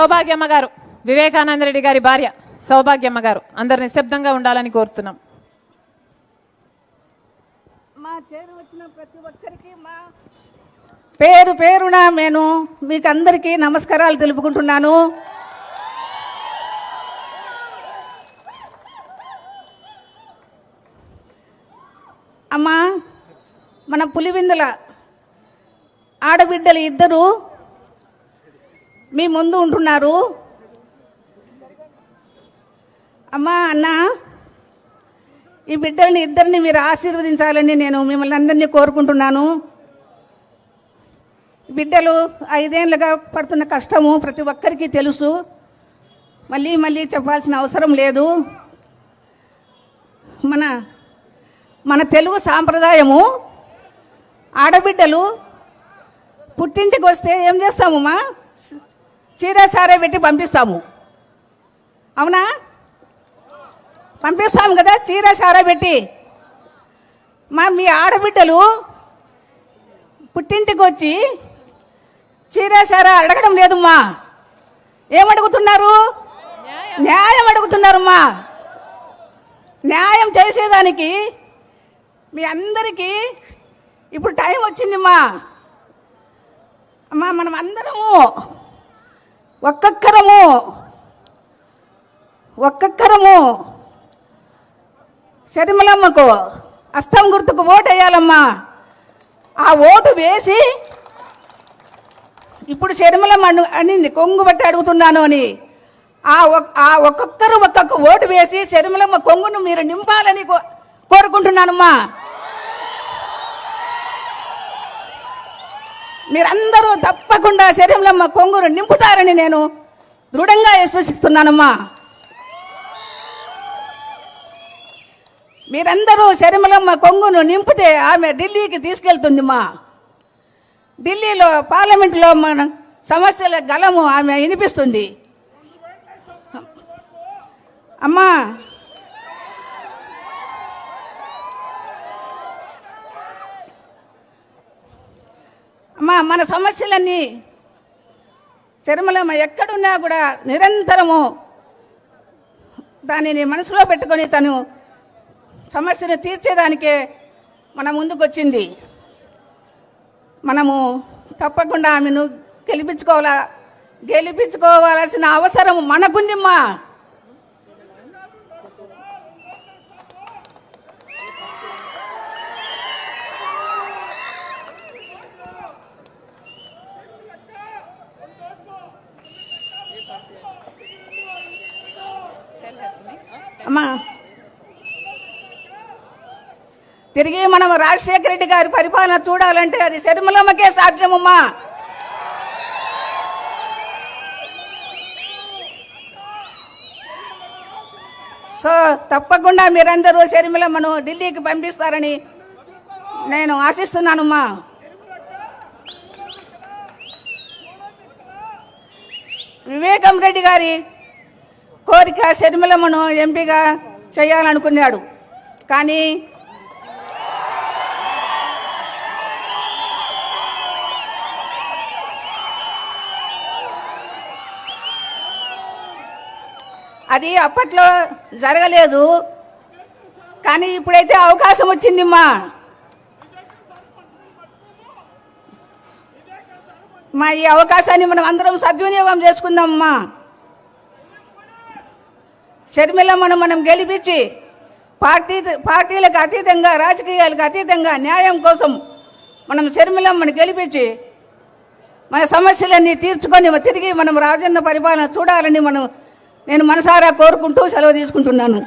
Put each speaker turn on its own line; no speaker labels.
సౌభాగ్యమ్మ గారు వివేకానంద రెడ్డి గారి భార్య సౌభాగ్యమ్మ గారు అందరు నిశ్శబ్దంగా ఉండాలని కోరుతున్నాం.
మా చేరు వచ్చిన ప్రతి ఒక్కరికి మా పేరు పేరున నేను మీకు అందరికీ నమస్కారాలు తెలుపుకుంటున్నాను. అమ్మా మన పులివిందుల ఆడబిడ్డలు ఇద్దరు మీ ముందు ఉంటున్నారు. అమ్మా అన్న ఈ బిడ్డల్ని ఇద్దరిని మీరు ఆశీర్వదించాలని నేను మిమ్మల్ని అందరినీ కోరుకుంటున్నాను. బిడ్డలు ఐదేళ్ళుగా పడుతున్న కష్టము ప్రతి ఒక్కరికి తెలుసు. మళ్ళీ మళ్ళీ చెప్పాల్సిన అవసరం లేదు. మన మన తెలుగు సాంప్రదాయము ఆడబిడ్డలు పుట్టింటికి వస్తే ఏం చేస్తామమ్మా? చీర సారే పెట్టి పంపిస్తాము. అవునా? పంపిస్తాము కదా చీర సారా పెట్టి. మా మీ ఆడబిడ్డలు పుట్టింటికి వచ్చి చీర సారా అడగడం లేదమ్మా ఏమడుగుతున్నారు? న్యాయం అడుగుతున్నారమ్మా న్యాయం చేసేదానికి మీ అందరికీ ఇప్పుడు టైం వచ్చిందమ్మా అమ్మా మనం అందరము ఒక్కొక్కరము ఒక్కొక్కరము శరిమలమ్మకు అస్తం గుర్తుకు ఓటు వేయాలమ్మా ఆ ఓటు వేసి ఇప్పుడు శరిమలమ్మ అను అనింది కొంగు బట్టి అడుగుతున్నాను అని. ఆ ఒక్- ఆ ఒక్కొక్కరు ఒక్కొక్క ఓటు వేసి శరిమలమ్మ కొంగును మీరు నింపాలని కో- కోరుకుంటున్నానమ్మా. మీరందరూ తప్పకుండా శరీరంలో కొంగురు నింపుతారని నేను దృఢంగా విశ్వసిస్తున్నానమ్మా. మీరందరూ శరీరంలో కొంగును నింపితే ఆమె ఢిల్లీకి తీసుకెళ్తుంది మా ఢిల్లీలో పార్లమెంట్లో మన సమస్యల గలము ఆమె వినిపిస్తుంది. అమ్మా అమ్మా మన సమస్యలన్నీ శర్మలమ్మ ఎక్కడున్నా కూడా నిరంతరము దానిని మనసులో పెట్టుకొని తను సమస్యను తీర్చేదానికే మన ముందుకొచ్చింది. మనము తప్పకుండా ఆమెను గెలిపించుకోవాలా గెలిపించుకోవాల్సిన అవసరం మనకుందిమ్మా అమ్మా. తిరిగి మనం రాజశేఖర రెడ్డి గారి పరిపాలన చూడాలంటే అది శర్మలమ్మకే సాధ్యమమ్మా. సో తప్పకుండా మీరందరూ షర్మిలమ్మను ఢిల్లీకి పంపిస్తారని నేను ఆశిస్తున్నానమ్మా. వివేకం రెడ్డి గారి కోరిక షర్మిలమ్మను ఎంపీగా చేయాలనుకున్నాడు. కానీ అది అప్పట్లో జరగలేదు. కానీ ఇప్పుడైతే అవకాశం వచ్చిందిమ్మా. మా ఈ అవకాశాన్ని మనం అందరం సద్వినియోగం చేసుకుందామమ్మా. షర్మిలమ్మను మనం గెలిపించి పార్టీ పార్టీలకు అతీతంగా రాజకీయాలకు అతీతంగా న్యాయం కోసం మనం షర్మిలమ్మను గెలిపించి మన సమస్యలన్నీ తీర్చుకొని తిరిగి మనం రాజన్న పరిపాలన చూడాలని మనం నేను మనసారా కోరుకుంటూ సెలవు తీసుకుంటున్నాను.